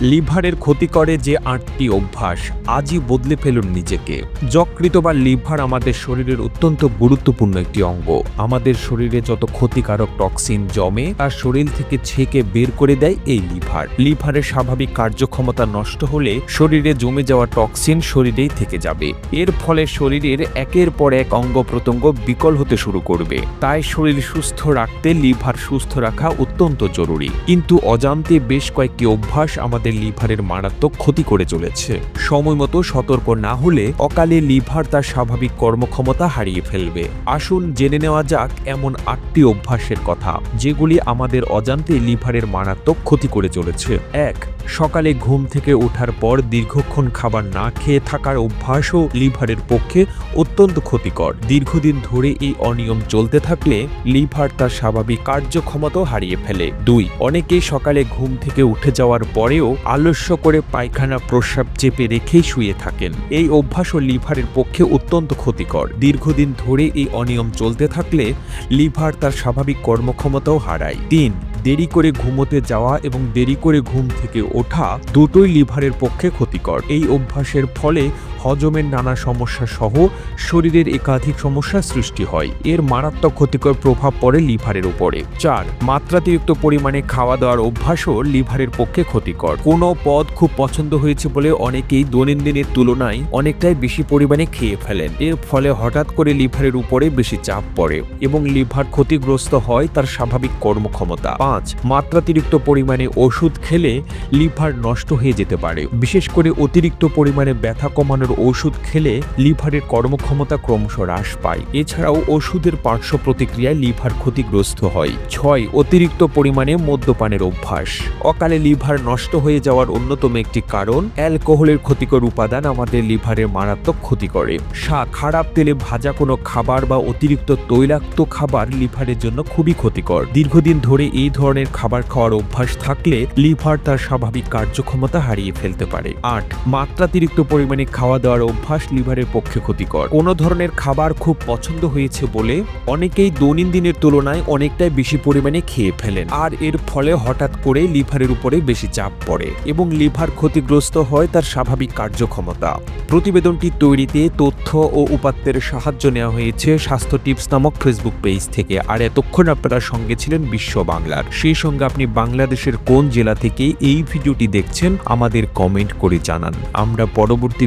লিভারের ক্ষতি করে যে আটটি অভ্যাস, আজই বদলে ফেলুন নিজেকে। যকৃত বা লিভার আমাদের শরীরের অত্যন্ত গুরুত্বপূর্ণ একটি অঙ্গ। আমাদের শরীরে যত ক্ষতিকারক টক্সিন জমে, তার শরীর থেকে ছেঁকে বের করে দেয় এই লিভার। লিভারের স্বাভাবিক কার্যক্ষমতা নষ্ট হলে শরীরে জমে যাওয়া টক্সিন শরীরেই থেকে যাবে। এর ফলে শরীরের একের পর এক অঙ্গ প্রত্যঙ্গ বিকল হতে শুরু করবে। তাই শরীর সুস্থ রাখতে লিভার সুস্থ রাখা অত্যন্ত জরুরি। কিন্তু অজান্তে বেশ কয়েকটি অভ্যাস আমাদের লিভারের মারাত্মক ক্ষতি করে চলেছে। সময় মতো সতর্ক না হলে অকালে লিভার তার স্বাভাবিক কর্মক্ষমতা হারিয়ে ফেলবে। আসুন জেনে নেওয়া যাক এমন আটটি অভ্যাসের কথা, যেগুলি আমাদের অজান্তে লিভারের মারাত্মক ক্ষতি করে চলেছে। এক, সকালে ঘুম থেকে ওঠার পর দীর্ঘক্ষণ খাবার না খেয়ে থাকার অভ্যাসও লিভারের পক্ষে অত্যন্ত ক্ষতিকর। দীর্ঘদিন ধরে এই অনিয়ম চলতে থাকলে লিভার তার স্বাভাবিক কার্যক্ষমতাও হারিয়ে ফেলে। দুই, অনেকেই সকালে ঘুম থেকে উঠে যাওয়ার পরেও আলস্য করে পায়খানা প্রস্রাব চেপে রেখেই শুয়ে থাকেন। এই অভ্যাসও লিভারের পক্ষে অত্যন্ত ক্ষতিকর। দীর্ঘদিন ধরে এই অনিয়ম চলতে থাকলে লিভার তার স্বাভাবিক কর্মক্ষমতাও হারায়। তিন, দেরি করে ঘুমোতে যাওয়া এবং দেরি করে ঘুম থেকে ওঠা দুটোই লিভারের পক্ষে ক্ষতিকর। এই অভ্যাসের ফলে হজমের নানা সমস্যা সহ শরীরের একাধিক সমস্যার সৃষ্টি হয়। এর মারাত্মক ক্ষতিকর প্রভাব পড়ে লিভারের উপরে। চার, মাত্রাতিরিক্ত পরিমাণে খাওয়া দাওয়ার অভ্যাসও লিভারের পক্ষে ক্ষতিকর। কোনো পদ খুব পছন্দ হয়েছে বলে অনেকেই দৈনন্দিনের তুলনায় অনেকটাই বেশি পরিমাণে খেয়ে ফেলেন। এর ফলে হঠাৎ করে লিভারের উপরে বেশি চাপ পড়ে এবং লিভার ক্ষতিগ্রস্ত হয় তার স্বাভাবিক কর্মক্ষমতা। পাঁচ, মাত্রাতিরিক্ত পরিমাণে ওষুধ খেলে লিভার নষ্ট হয়ে যেতে পারে। বিশেষ করে অতিরিক্ত পরিমাণে ব্যথা কমানোর ওষুধ খেলে লিভারের কর্মক্ষমতা ক্রমশ হ্রাস পায়। এছাড়াও ওষুধের পার্শ্ব প্রতিক্রিয়ায় লিভার ক্ষতিগ্রস্ত হয়। ছয়, অতিরিক্ত পরিমাণে মদ্যপানের অভ্যাস। অকালে লিভার নষ্ট হয়ে যাওয়ার অন্যতম একটি কারণ, অ্যালকোহলের ক্ষতিকর উপাদান আমাদের লিভারের মারাত্মক ক্ষতি করে। সাত, খারাপ তেলে ভাজা কোনো খাবার বা অতিরিক্ত তৈলাক্ত খাবার লিভারের জন্য খুবই ক্ষতিকর। দীর্ঘদিন ধরে এই ধরনের খাবার খাওয়ার অভ্যাস থাকলে লিভার তার স্বাভাবিক কার্যক্ষমতা হারিয়ে ফেলতে পারে। আট, মাত্রাতিরিক্ত পরিমাণে খাওয়া দাওয়ার অভ্যাস লিভারের পক্ষে ক্ষতিকর। কোনো ধরনের খাবার খুব পছন্দ হয়েছে বলে অনেকেই দৈনন্দিনের তুলনায় অনেকটাই বেশি পরিমাণে খেয়ে ফেলেন। আর এর ফলে হঠাৎ করে লিভারের উপরে বেশি চাপ পড়ে এবং লিভার ক্ষতিগ্রস্ত হয় তার স্বাভাবিক কার্যক্ষমতা। প্রতিবেদনটি তৈরিতে তথ্য ও উপাত্তের সাহায্য নেওয়া হয়েছে স্বাস্থ্য টিপস নামক ফেসবুক পেজ থেকে। আর এতক্ষণ আপনারা সঙ্গে ছিলেন বিশ্ব বাংলার। সেই সঙ্গে আপনি বাংলাদেশের কোন জেলা থেকে এই ভিডিওটি দেখছেন আমাদের কমেন্ট করে জানান। আমরা পরবর্তী